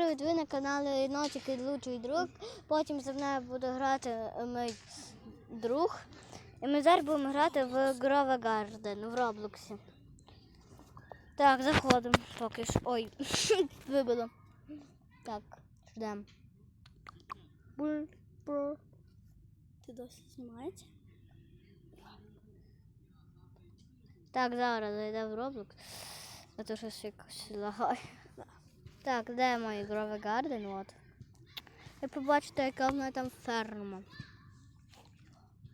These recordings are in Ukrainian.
Ви на каналі і Лучший друг. Потім зі мною буде грати мій друг. І ми зараз будемо грати в Grove Garden в Роблоксі. Так, заходимо поки що. Ой, вибило. Так, ждемо. Ти досі знімається? Так, зараз зайде в Roblox. А то щось якось лагає. Так, де мій Grove Garden? От. Ви побачите, яка в мене там ферма.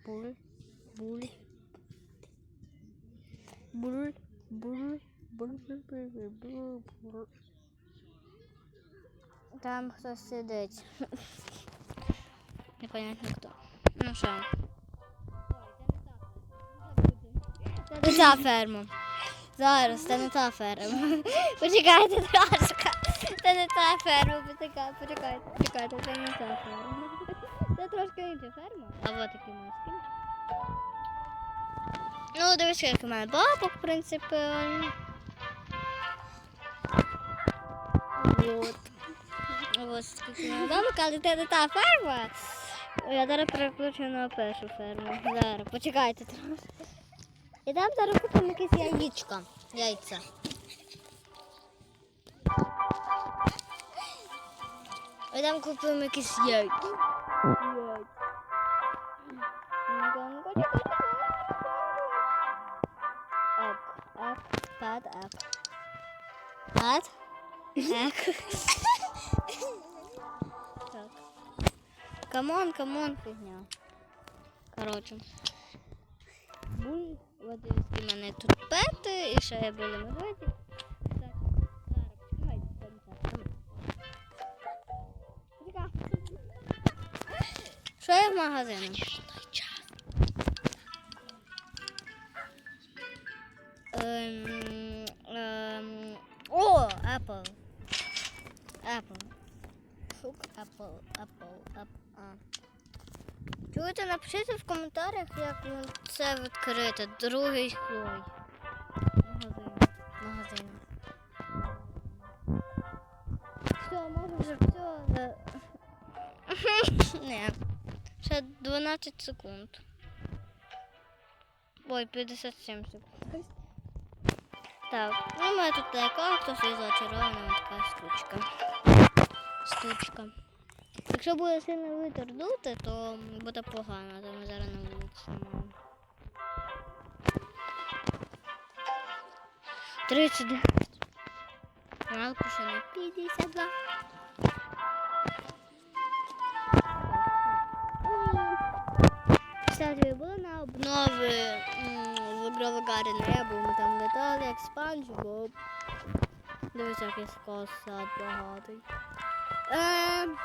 Буль, буль. Буль, буль, буль, буль, буль, буль. Там хтось сидить. Непонятно хто. Ну що? Це та ферма. Зараз, це не та ферма. Почекайте трошки. Це не та ферма, почекайте, почекайте, почекайте, це не та ферма. Це трошки інша ферма. А от такий мій. Ну, дивіться, як у мене бабок, в принципі. Вот. Ось скільки мене бабок, але це не та ферма. Я зараз переключу на першу ферму. Зараз, почекайте трошки. І там зараз купимо якесь яєчко. Яйця. І там купимо якісь яйця. Ек, ек, пет, ек. Ек. Так. Камон, камон, фігня. Коротше. Буль, от дивіться, в мене тут пети, і ще я були медведі. Що є в магазині? Ем, ем, о, Apple. Apple. Шук Apple, Apple, Apple. Чуєте, напишіть в коментарях, як це відкрити. Другий слой. Магазин. Магазин. Все, може вже все. Не. Ще 12 секунд. Ой, 57 секунд. Так, ну мене тут кактус і зачарована така штучка. Штучка. Якщо буде сильно вітер дути, то буде погано, то ми зараз на вулиці маємо. 39. Ранку ще не 52. Обнови в Garden Небо, ми там летали, як спанч Боб. Дивіться, який скосад багатий. Ем,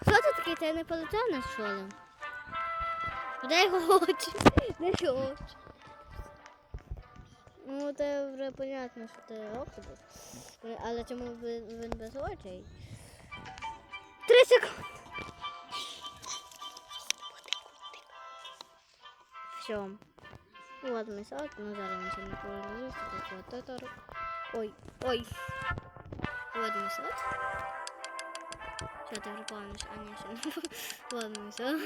Хто це такий? Ти не полетяна, що ли? Де його очі? Де його очі? Ну, це вже понятно, що це. Е, Але чому він без очей? Три секунди. Все. Вот ми сад, ну зараз ще не повернувся, так от это. Ой, ой. Вот. Що ти вже помниш? А ні, ще не. Ладно, все.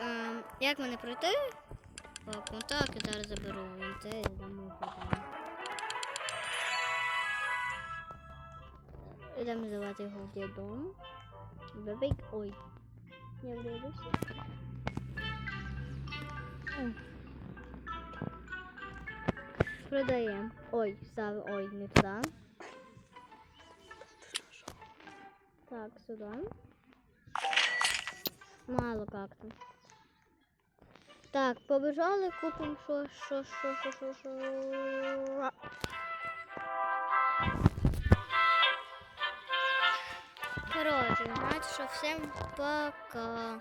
Ем, як мене пройти? По контакту зараз заберу це і дамо потім. Ідемо називати його дідом. Бебик. Ой. Я вдивився. Продаємо. Ой, став, ой, не туди. Так, сюда. Мало как-то. Так, побежали, купим що, що, що, що, що, що. Коротше, значить, що всім пока.